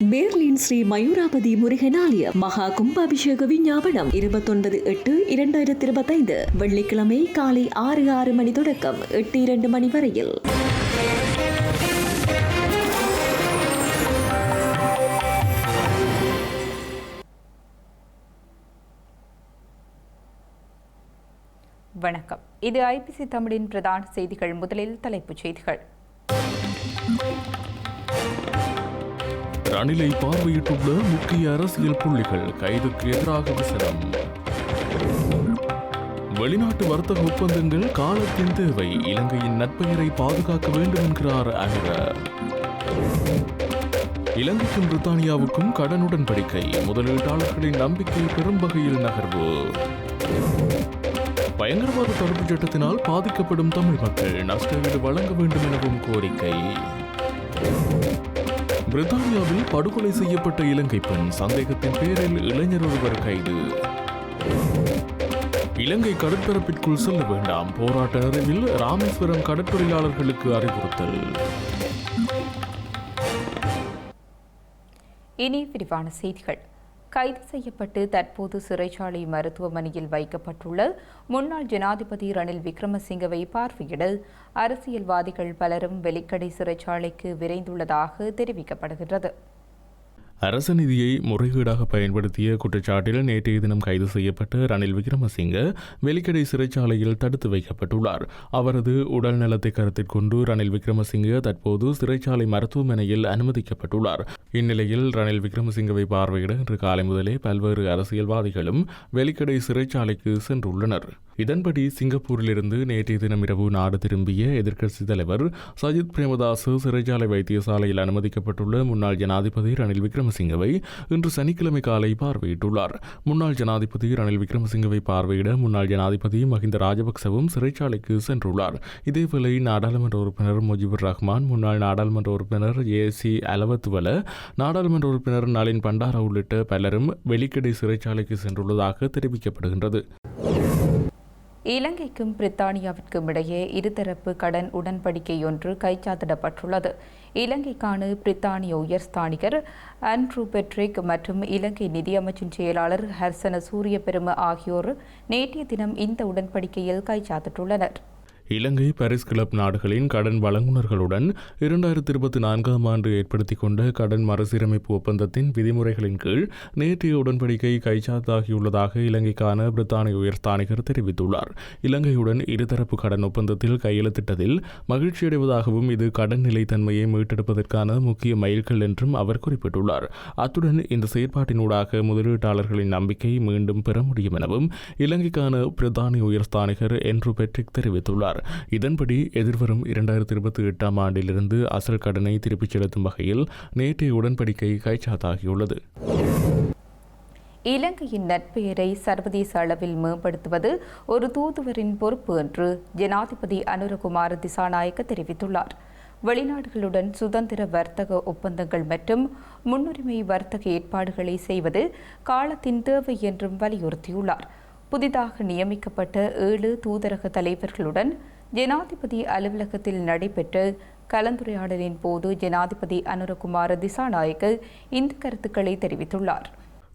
Berlin Sri Mayurapathi முருகனாலய மகா கும்பாபிஷேக விஞ்ஞாபனம் இருபத்தொன்பது எட்டு இரண்டாயிரத்தி இருபத்தைந்து வெள்ளிக்கிழமை காலை ஆறு ஆறு மணி தொடக்கம் எட்டு இரண்டு மணி வரையில் வணக்கம். இது ஐபிசி தமிழின் பிரதான செய்திகள் முதலில் தலைப்புச் செய்திகள். ரணிலை பார்வையிட்டுள்ள முக்கிய அரசியல் புள்ளிகள் கைதுக்கு எதிராக விசனம் வெளிநாட்டு வர்த்தக ஒப்பந்தங்கள் காலத்தின் தேவை இலங்கையின் நட்பெயரை பாதுகாக்க வேண்டும் என்கிறார் அனுர இலங்கைக்கும் பிரித்தானியாவுக்கும் கடன் உடன்படிக்கை முதலீட்டாளர்களின் நம்பிக்கை பெறும் வகையில் நகர்வு. பயங்கரவாத தடுப்புச் சட்டத்தினால் பாதிக்கப்படும் தமிழ் மக்கள் நஷ்டஈடு வழங்க வேண்டும் எனவும் கோரிக்கை. பிரித்தானியாவில் படுகொலை செய்யப்பட்ட இலங்கை பெண் சந்தேகத்தின் பேரில் இளைஞர் ஒருவர் கைது. இலங்கை கடற்பரப்பிற்குள் செல்ல வேண்டாம் போராட்ட நிறைவில் ராமேஸ்வரம் கடற்தொழிலாளர்களுக்கு அறிவுறுத்தல். இனி விரிவான செய்திகள். கைது செய்யப்பட்டு தற்போது சிறைச்சாலை மருத்துவமனையில் வைக்கப்பட்டுள்ள முன்னாள் ஜனாதிபதி ரணில் விக்ரமசிங்கவை பார்வையிட அரசியல்வாதிகள் பலரும் வெலிக்கடை சிறைச்சாலைக்கு விரைந்துள்ளதாக தெரிவிக்கப்படுகிறது அரச நிதியை முறைகேடாக பயன்படுத்திய குற்றச்சாட்டில் நேற்றைய தினம் கைது செய்யப்பட்ட ரணில் விக்ரமசிங்க வெலிக்கடை சிறைச்சாலையில் தடுத்து வைக்கப்பட்டுள்ளார். அவரது உடல் நலத்தை கருத்தில் கொண்டு ரணில் விக்ரமசிங்க தற்போது சிறைச்சாலை மருத்துவமனையில் அனுமதிக்கப்பட்டுள்ளார். இந்நிலையில் ரணில் விக்ரமசிங்கவை பார்வையிட இன்று காலை முதலே பல்வேறு அரசியல்வாதிகளும் வெலிக்கடை சிறைச்சாலைக்கு சென்றுள்ளனர். இதன்படி சிங்கப்பூரிலிருந்து நேற்றைய தினம் இரவு நாடு திரும்பிய எதிர்க்கட்சித் தலைவர் சஜித் பிரேமதாசு சிறைச்சாலை வைத்தியசாலையில் அனுமதிக்கப்பட்டுள்ள முன்னாள் ஜனாதிபதி ரணில் விக்ரமசிங்கவை இன்று சனிக்கிழமை காலை பார்வையிட்டுள்ளார். முன்னாள் ஜனாதிபதி ரணில் விக்ரமசிங்கவை பார்வையிட முன்னாள் ஜனாதிபதி மஹிந்த ராஜபக்சவும் சிறைச்சாலைக்கு சென்றுள்ளார். இதேவேளை நாடாளுமன்ற உறுப்பினர் முஜிபுர் ரஹ்மான் முன்னாள் நாடாளுமன்ற உறுப்பினர் ஏ சி அலவத்துவல நாடாளுமன்ற உறுப்பினர் நளின் பண்டாரா உள்ளிட்ட பலரும் வெலிக்கடை சிறைச்சாலைக்கு சென்றுள்ளதாக தெரிவிக்கப்படுகின்றது. இலங்கைக்கும் பிரித்தானியாவிற்கும் இடையே இருதரப்பு கடன் உடன்படிக்கையொன்று கைச்சாத்திடப்பட்டுள்ளது. இலங்கைக்கான பிரித்தானிய உயர்ஸ்தானிகர் அண்ட்ரூ பெட்ரிக் மற்றும் இலங்கை நிதியமைச்சின் செயலாளர் ஹர்சன சூரியபெரும ஆகியோர் நேற்றைய தினம் இந்த உடன்படிக்கையில் கைச்சாத்திட்டுள்ளனர். இலங்கை பாரிஸ் கிளப் நாடுகளின் கடன் வழங்குனர்களுடன் இரண்டாயிரத்தி இருபத்தி நான்காம் ஆண்டு ஏற்படுத்தி கொண்ட கடன் மறுசீரமைப்பு ஒப்பந்தத்தின் விதிமுறைகளின் கீழ் நேற்றைய உடன்படிக்கை கைச்சாத்தாகியுள்ளதாக இலங்கைக்கான பிரித்தானிய உயர்ஸ்தானிகர் தெரிவித்துள்ளார். இலங்கையுடன் இருதரப்பு கடன் ஒப்பந்தத்தில் கையெழுத்திட்டதில் மகிழ்ச்சியடைவதாகவும் இது கடன் நிலைத்தன்மையை மீட்டெடுப்பதற்கான முக்கிய மைல்கள் என்றும் அவர் குறிப்பிட்டுள்ளார். அத்துடன் இந்த செயற்பாட்டினூடாக முதலீட்டாளர்களின் நம்பிக்கை மீண்டும் பெற முடியும் எனவும் இலங்கைக்கான பிரித்தானிய உயர்ஸ்தானிகர் என்று பெட்ரிக் தெரிவித்துள்ளார். இதன்படி எதிர்வரும் இரண்டாயிரத்தி இருபத்தி எட்டாம் ஆண்டிலிருந்து அசல் கடனை திருப்பிச் செலுத்தும் வகையில் நேற்றைய உடன்படிக்கை கைச்சாத்தாகியுள்ளது. இலங்கையின் நட்பெயரை சர்வதேச அளவில் மேம்படுத்துவது ஒரு தூதுவரின் பொறுப்பு என்று ஜனாதிபதி அனுரகுமார திசாநாயக்க தெரிவித்துள்ளார். வெளிநாடுகளுடன் சுதந்திர வர்த்தக ஒப்பந்தங்கள் மற்றும் முன்னுரிமை வர்த்தக ஏற்பாடுகளை செய்வது காலத்தின் தேவை என்றும் வலியுறுத்தியுள்ளார். புதிதாக நியமிக்கப்பட்ட ஏழு தூதரக தலைவர்களுடன் ஜனாதிபதி அலுவலகத்தில் நடைபெற்ற கலந்துரையாடலின் போது ஜனாதிபதி அனுரகுமார திசாநாயக்க இந்த கருத்துக்களை தெரிவித்துள்ளார்.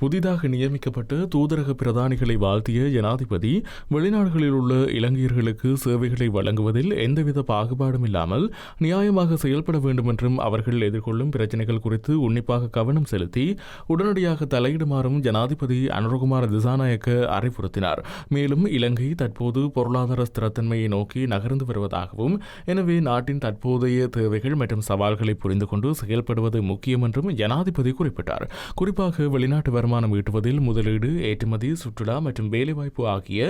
புதிதாக நியமிக்கப்பட்ட தூதரக பிரதானிகளை வாழ்த்திய ஜனாதிபதி வெளிநாடுகளில் உள்ள இலங்கையர்களுக்கு சேவைகளை வழங்குவதில் எந்தவித பாகுபாடும் இல்லாமல் நியாயமாக செயல்பட வேண்டும் என்றும் அவர்கள் எதிர்கொள்ளும் பிரச்சினைகள் குறித்து உன்னிப்பாக கவனம் செலுத்தி உடனடியாக தலையிடுமாறும் ஜனாதிபதி அனுரகுமார் திசாநாயக்க அறிவுறுத்தினார். மேலும் இலங்கை தற்போது பொருளாதார ஸ்திரத்தன்மையை நோக்கி நகர்ந்து வருவதாகவும் எனவே நாட்டின் தற்போதைய தேவைகள் மற்றும் சவால்களை புரிந்து கொண்டு செயல்படுவது முக்கியம் என்றும் ஜனாதிபதி குறிப்பிட்டார். குறிப்பாக வெளிநாட்டு வருமானம் ஈட்டுவதில் முதலீடு ஏற்றுமதி சுற்றுலா மற்றும் வேலைவாய்ப்பு ஆகிய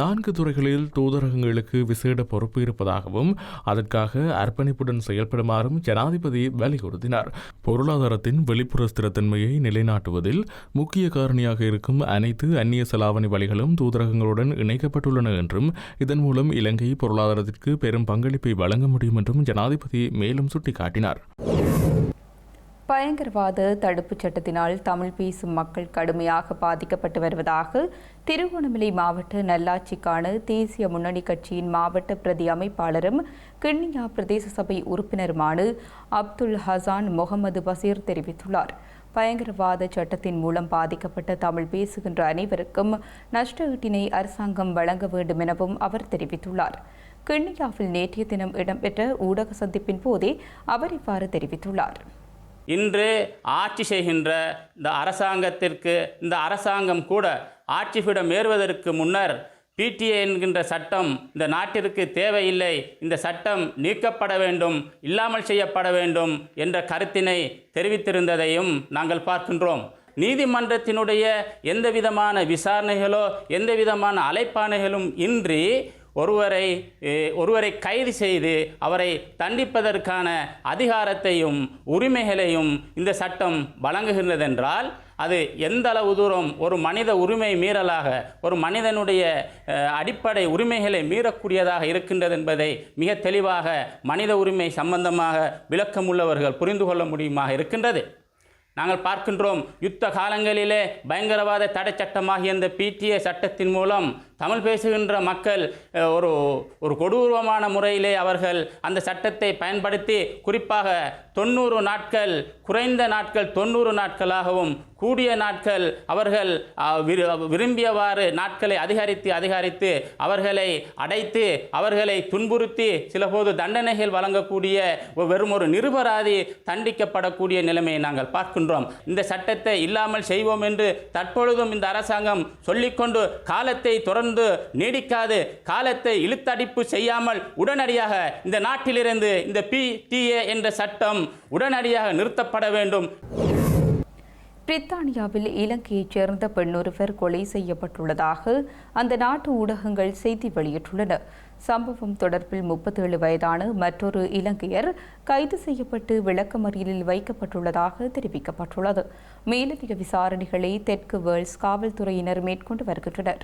நான்கு துறைகளில் தூதரகங்களுக்கு விசேட பொறுப்பு இருப்பதாகவும் அதற்காக அர்ப்பணிப்புடன் செயல்படுமாறும் ஜனாதிபதி வலியுறுத்தினார். பொருளாதாரத்தின் வெளிப்புற ஸ்திரத்தன்மையை நிலைநாட்டுவதில் முக்கிய காரணியாக இருக்கும் அனைத்து அந்நிய செலாவணி வழிகளும் தூதரகங்களுடன் இணைக்கப்பட்டுள்ளன என்றும் இதன் மூலம் இலங்கை பொருளாதாரத்திற்கு பெரும் பங்களிப்பை வழங்க முடியும் என்றும் ஜனாதிபதி மேலும் சுட்டிக்காட்டினார். பயங்கரவாத தடுப்புச் சட்டத்தினால் தமிழ் பேசும் மக்கள் கடுமையாக பாதிக்கப்பட்டு வருவதாக திருகோணமலை மாவட்ட நல்லாட்சிக்கான தேசிய முன்னணி கட்சியின் மாவட்ட பிரதி அமைப்பாளரும் கிண்ணியா பிரதேச சபை உறுப்பினருமான அப்துல் ஹசான் முகமது பசீர் தெரிவித்துள்ளார். பயங்கரவாத சட்டத்தின் மூலம் பாதிக்கப்பட்ட தமிழ் பேசுகின்ற அனைவருக்கும் நஷ்ட ஈட்டினை அரசாங்கம் வழங்க வேண்டும் எனவும் அவர் தெரிவித்துள்ளார். கிண்ணியாவில் நேற்றைய தினம் இடம்பெற்ற ஊடக சந்திப்பின் போதே அவர் இவ்வாறு தெரிவித்துள்ளார். இன்று ஆட்சி செய்கின்ற இந்த அரசாங்கத்திற்கு இந்த அரசாங்கம் கூட ஆட்சிபிடம் ஏறுவதற்கு முன்னர் பிடிஏ என்கின்ற சட்டம் இந்த நாட்டிற்கு தேவையில்லை இந்த சட்டம் நீக்கப்பட வேண்டும் இல்லாமல் செய்யப்பட வேண்டும் என்ற கருத்தினை தெரிவித்திருந்ததையும் நாங்கள் பார்க்கின்றோம். நீதிமன்றத்தினுடைய எந்த விதமான விசாரணைகளோ எந்த விதமான அழைப்பாணைகளும் இன்றி ஒருவரை ஒருவரை கைது செய்து அவரை தண்டிப்பதற்கான அதிகாரத்தையும் உரிமைகளையும் இந்த சட்டம் வழங்குகின்றதென்றால் அது எந்த அளவு தூரம் ஒரு மனித உரிமை மீறலாக ஒரு மனிதனுடைய அடிப்படை உரிமைகளை மீறக்கூடியதாக இருக்கின்றது என்பதை மிக தெளிவாக மனித உரிமை சம்பந்தமாக விளக்கமுள்ளவர்கள் புரிந்து கொள்ள முடியுமாக இருக்கின்றது. நாங்கள் பார்க்கின்றோம் யுத்த காலங்களிலே பயங்கரவாத தடை சட்டமாகிய இந்த பிடிஏ சட்டத்தின் மூலம் தமிழ் பேசுகின்ற மக்கள் ஒரு ஒரு கொடூரமான முறையிலே அவர்கள் அந்த சட்டத்தை பயன்படுத்தி குறிப்பாக தொண்ணூறு நாட்கள் குறைந்த நாட்கள் தொண்ணூறு நாட்களாகவும் கூடிய நாட்கள் அவர்கள் விரு- விரும்பியவாறு நாட்களை அதிகரித்து அதிகரித்து அவர்களை அடைத்து அவர்களை துன்புறுத்தி சிலபோது தண்டனைகள் வழங்கக்கூடிய வெறும் ஒரு நிருபராதி தண்டிக்கப்படக்கூடிய நிலைமையை நாங்கள் பார்க்கின்றோம். இந்த சட்டத்தை இல்லாமல் செய்வோம் என்று தற்பொழுதும் இந்த அரசாங்கம் சொல்லிக்கொண்டு காலத்தை தொடர்ந்து தொடர்ந்து நீடிக்காது. காலத்தை இழுத்தடிப்பு செய்யாமல் உடனடியாக இந்த நாட்டிலிருந்து இந்த பிடிஏ என்ற சட்டம் உடனடியாக நிறுத்தப்பட வேண்டும். பிரித்தானியாவில் இலங்கையைச் சேர்ந்த பெண்ணொருவர் கொலை செய்யப்பட்டுள்ளதாக அந்த நாட்டு ஊடகங்கள் செய்தி வெளியிட்டுள்ளன. சம்பவம் தொடர்பில் முப்பத்தேழு வயதான மற்றொரு இலங்கையர் கைது செய்யப்பட்டு விளக்கமறியலில் வைக்கப்பட்டுள்ளதாக தெரிவிக்கப்பட்டுள்ளது. மேலதிக விசாரணைகளை தெற்கு வேர்ல்ஸ் காவல்துறையினர் மேற்கொண்டு வருகின்றனர்.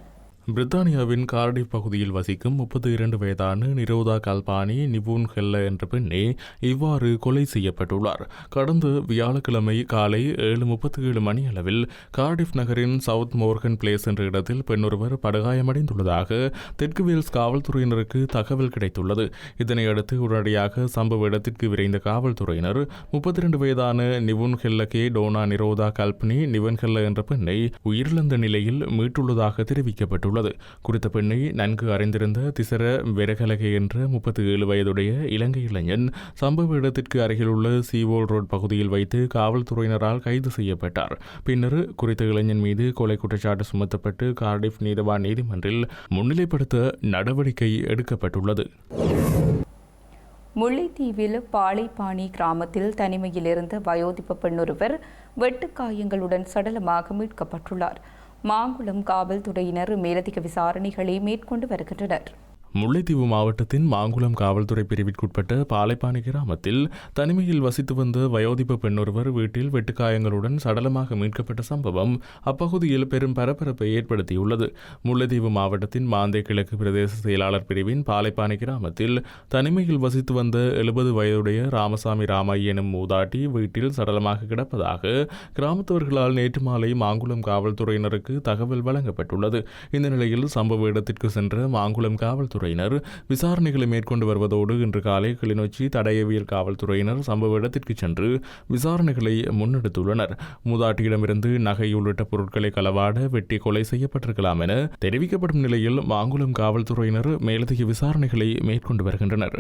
பிரித்தானியாவின் கார்டிஃப் பகுதியில் வசிக்கும் முப்பத்தி இரண்டு வயதான நிரோதா கல்பானி நிபுன் ஹெல்ல என்ற பெண்ணே இவ்வாறு கொலை செய்யப்பட்டுள்ளார். கடந்த வியாழக்கிழமை காலை ஏழு முப்பத்தி ஏழு மணி அளவில் கார்டிஃப் நகரின் சவுத் மோர்கன் பிளேஸ் என்ற இடத்தில் பெண்ணொருவர் படுகாயமடைந்துள்ளதாக தெற்கு வேல்ஸ் காவல்துறையினருக்கு தகவல் கிடைத்துள்ளது. இதனையடுத்து உடனடியாக சம்பவ இடத்திற்கு விரைந்த காவல்துறையினர் முப்பத்தி இரண்டு வயதான நிவுன் ஹெல்லகே டோனா நிரோதா கல்பனி நிவன் ஹெல்ல என்ற பெண்ணை உயிரிழந்த நிலையில் மீட்டுள்ளதாக தெரிவிக்கப்பட்டுள்ளது. குறித்த பெண்ணை நன்கு அறிந்திருந்த திசர வெரகலகே என்ற முப்பத்தி ஏழு வயதுடைய இலங்கை இளைஞன் சம்பவ இடத்திற்கு அருகிலுள்ள சீவோல் ரோட் பகுதியில் வைத்து காவல்துறையினரால் கைது செய்யப்பட்டார். பின்னர் குறித்த இளைஞன் மீது கொலை குற்றச்சாட்டு சுமத்தப்பட்டு கார்டிஃப் நீதவான் நீதிமன்றில் முன்னிலைப்படுத்த நடவடிக்கை எடுக்கப்பட்டுள்ளது. முல்லைத்தீவில் பாளைப்பாணி கிராமத்தில் தனிமையில் இருந்த வயோதிப பெண்ணொருவர் வெட்டுக்காயங்களுடன் சடலமாக மீட்கப்பட்டுள்ளார். மாங்குளம் காவல்துறையினர் மேலதிக விசாரணைகளை மேற்கொண்டு வருகின்றனர். முல்லைத்தீவு மாவட்டத்தின் மாங்குளம் காவல்துறை பிரிவிற்குட்பட்ட பாலைப்பாணி கிராமத்தில் தனிமையில் வசித்து வந்த வயோதிப பெண்ணொருவர் வீட்டில் வெட்டுக்காயங்களுடன் சடலமாக மீட்கப்பட்ட சம்பவம் அப்பகுதியில் பெரும் பரபரப்பை ஏற்படுத்தியுள்ளது. முல்லைத்தீவு மாவட்டத்தின் மாந்தே கிழக்கு பிரதேச செயலாளர் பிரிவின் பாலைப்பாணி கிராமத்தில் தனிமையில் வசித்து வந்த எழுபது வயதுடைய ராமசாமி ராமாய் எனும் மூதாட்டி வீட்டில் சடலமாக கிடப்பதாக கிராமத்தவர்களால் நேற்று மாலை மாங்குளம் காவல்துறையினருக்கு தகவல் வழங்கப்பட்டுள்ளது. இந்த நிலையில் சம்பவ இடத்திற்கு சென்ற மாங்குளம் காவல்துறை காவல்துறையினர் விசாரணைகளை மேற்கொண்டு வருவதோடு இன்று காலை கிளிநொச்சி தடயவியல் காவல்துறையினர் சம்பவ இடத்திற்கு சென்று விசாரணைகளை முன்னெடுத்துள்ளனர். மூதாட்டியிடமிருந்து நகை உள்ளிட்ட பொருட்களை களவாட வெட்டி கொலை செய்யப்பட்டிருக்கலாம் என தெரிவிக்கப்படும் நிலையில் மாங்குளம் காவல்துறையினர் மேலதிக விசாரணைகளை மேற்கொண்டு வருகின்றனர்.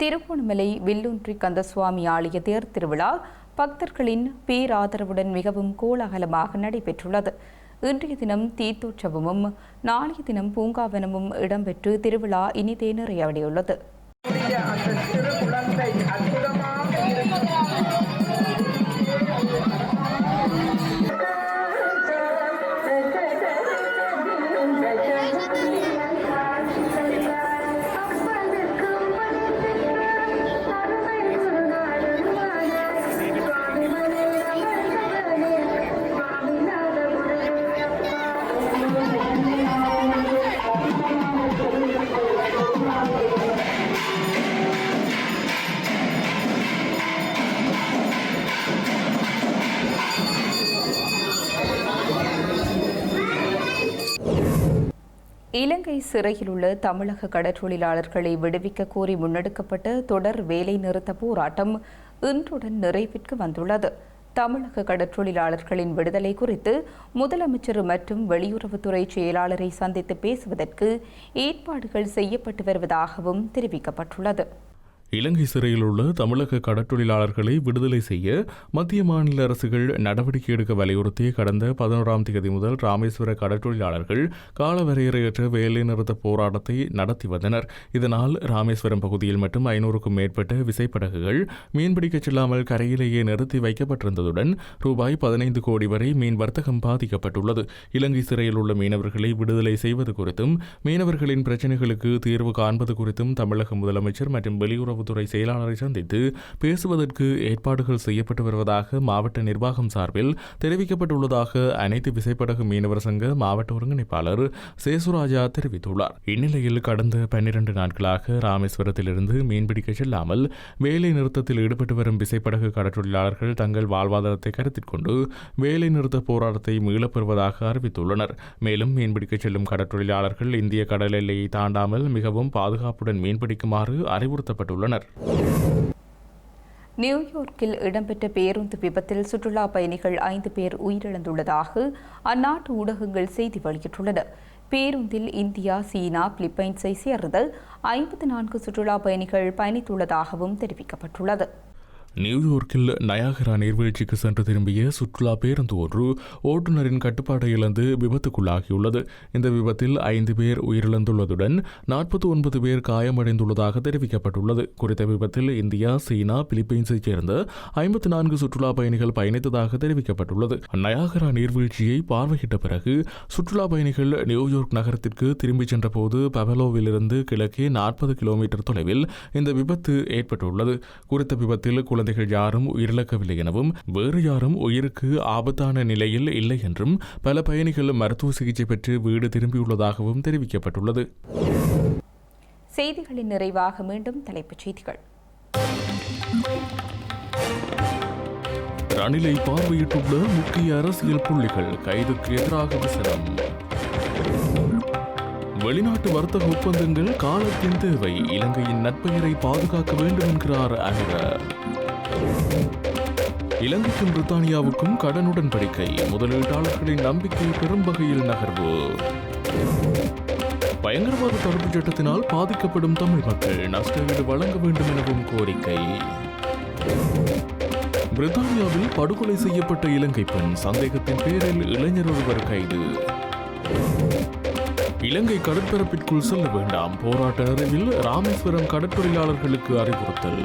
திருகோணமலை வில்லுன்றி கந்தசுவாமி ஆலய தேர் திருவிழா பக்தர்களின் பேராதரவுடன் மிகவும் கோலாகலமாக நடைபெற்றுள்ளது. இன்றைய தினம் தீத்தோற்சவமும் நாளைய தினம் பூங்காவனமும் இடம்பெற்று திருவிழா இனிதே நிறைவடையுள்ளது. இலங்கை சிறையில் உள்ள தமிழக கடற்றொழிலாளர்களை விடுவிக்க கோரி முன்னெடுக்கப்பட்ட தொடர் வேலை நிறுத்த போராட்டம் இன்றுடன் நிறைவிற்கு வந்துள்ளது. தமிழக கடற்றொழிலாளர்களின் விடுதலை குறித்து முதலமைச்சர் மற்றும் வெளியுறவுத்துறை செயலாளரை சந்தித்து பேசுவதற்கு ஏற்பாடுகள் செய்யப்பட்டு வருவதாகவும் தெரிவிக்கப்பட்டுள்ளது. இலங்கை சிறையில் உள்ள தமிழக கடற்றொழிலாளர்களை விடுதலை செய்ய மத்திய மாநில அரசுகள் நடவடிக்கை எடுக்க வலியுறுத்தி கடந்த பதினோராம் தேதி முதல் ராமேஸ்வர கடற்றொழிலாளர்கள் காலவரையறையற்ற வேலைநிறுத்த போராட்டத்தை நடத்தி வந்தனர். இதனால் ராமேஸ்வரம் பகுதியில் மட்டும் ஐநூறுக்கும் மேற்பட்ட விசைப்படகுகள் மீன்பிடிக்கச் செல்லாமல் கரையிலேயே நிறுத்தி வைக்கப்பட்டிருந்ததுடன் ரூபாய் பதினைந்து கோடி வரை மீன் வர்த்தகம் பாதிக்கப்பட்டுள்ளது. இலங்கை சிறையில் உள்ள மீனவர்களை விடுதலை செய்வது குறித்தும் மீனவர்களின் பிரச்சினைகளுக்கு தீர்வு காண்பது குறித்தும் தமிழக முதலமைச்சர் மற்றும் வெளியுறவு வெளியுறவுத்துறை செயலாளரை சந்தித்து பேசுவதற்கு ஏற்பாடுகள் செய்யப்பட்டு வருவதாக மாவட்ட நிர்வாகம் சார்பில் தெரிவிக்கப்பட்டுள்ளதாக அனைத்து விசைப்படகு மீனவர் சங்க மாவட்ட ஒருங்கிணைப்பாளர் சேசுராஜா தெரிவித்துள்ளார். இந்நிலையில் கடந்த பன்னிரண்டு நாட்களாக ராமேஸ்வரத்திலிருந்து மீன்பிடிக்க செல்லாமல் வேலை நிறுத்தத்தில் ஈடுபட்டு வரும் விசைப்படகு கடற்றொழிலாளர்கள் தங்கள் வாழ்வாதாரத்தை கருத்தில் கொண்டு வேலை நிறுத்த போராட்டத்தை மீளப்பெறுவதாக அறிவித்துள்ளனர். மேலும் மீன்பிடிக்க செல்லும் கடற்றொழிலாளர்கள் இந்திய கடல் எல்லையை தாண்டாமல் மிகவும் பாதுகாப்புடன் மீன்பிடிக்குமாறு அறிவுறுத்தப்பட்டுள்ளனர். உள்ளனர் நியூயார்க்கில் இடம்பெற்ற பேருந்து விபத்தில் சுற்றுலா பயணிகள் ஐந்து பேர் உயிரிழந்துள்ளதாக அந்நாட்டு ஊடகங்கள் செய்தி வெளியிட்டுள்ளன. பேருந்தில் இந்தியா சீனா பிலிப்பைன்ஸை சேர்ந்த ஐம்பத்தி நான்கு சுற்றுலா பயணிகள் பயணித்துள்ளதாகவும் தெரிவிக்கப்பட்டுள்ளது. நியூயார்க்கில் நயாகரா நீர்வீழ்ச்சிக்கு சென்று திரும்பிய சுற்றுலா பேருந்து ஒன்று ஓட்டுநரின் கட்டுப்பாட்டை இழந்து விபத்துக்குள்ளாகியுள்ளது. இந்த விபத்தில் ஐந்து பேர் உயிரிழந்துள்ளதுடன் நாற்பத்தி ஒன்பது பேர் காயமடைந்துள்ளதாக தெரிவிக்கப்பட்டுள்ளது. குறித்த விபத்தில் இந்தியா சீனா பிலிப்பைன்ஸைச் சேர்ந்த ஐம்பத்தி நான்கு சுற்றுலா பயணிகள் பயணித்ததாக தெரிவிக்கப்பட்டுள்ளது. நயாகரா நீர்வீழ்ச்சியை பார்வையிட்ட பிறகு சுற்றுலா பயணிகள் நியூயார்க் நகரத்திற்கு திரும்பிச் சென்றபோது பவலோவிலிருந்து கிழக்கே நாற்பது கிலோமீட்டர் தொலைவில் இந்த விபத்து ஏற்பட்டுள்ளது. குறித்த விபத்தில் குழந்தை குழந்தைகள் யாரும் உயிரிழக்கவில்லை எனவும் வேறு யாரும் உயிருக்கு ஆபத்தான நிலையில் இல்லை என்றும் பல பயணிகள் மருத்துவ சிகிச்சை பெற்று வீடு திரும்பியுள்ளதாகவும் தெரிவிக்கப்பட்டுள்ளது. செய்திகளின் நிறைவாக மீண்டும் தலைப்புச் செய்திகள். ரணிலை பார்வையிட்டுள்ள முக்கிய அரசியல் புள்ளிகள் கைதுக்கு எதிராக விசனம் வெளிநாட்டு வர்த்தக ஒப்பந்தங்கள் காலத்தின் தேவை இலங்கையின் நட்பெயரை பாதுகாக்க வேண்டும் என்கிறார் அனுர இலங்கைக்கும் பிரித்தானியாவுக்கும் கடனுடன் படிக்கை. முதலீட்டாளர்களின் நம்பிக்கை பெரும் வகையில் நகர்வு. பயங்கரவாத தடுப்புச் சட்டத்தினால் பாதிக்கப்படும் தமிழ் மக்கள் நஷ்டஈடு வழங்க வேண்டும் எனவும் கோரிக்கை. பிரித்தானியாவில் படுகொலை செய்யப்பட்ட இலங்கை பெண் சந்தேகத்தின் பேரில் இளைஞர் ஒருவர் கைது. இலங்கை கடற்பரப்பிற்குள் செல்ல வேண்டாம். போராட்ட நிறைவில் ராமேஸ்வரம் கடற்தொழிலாளர்களுக்கு அறிவுறுத்தல்.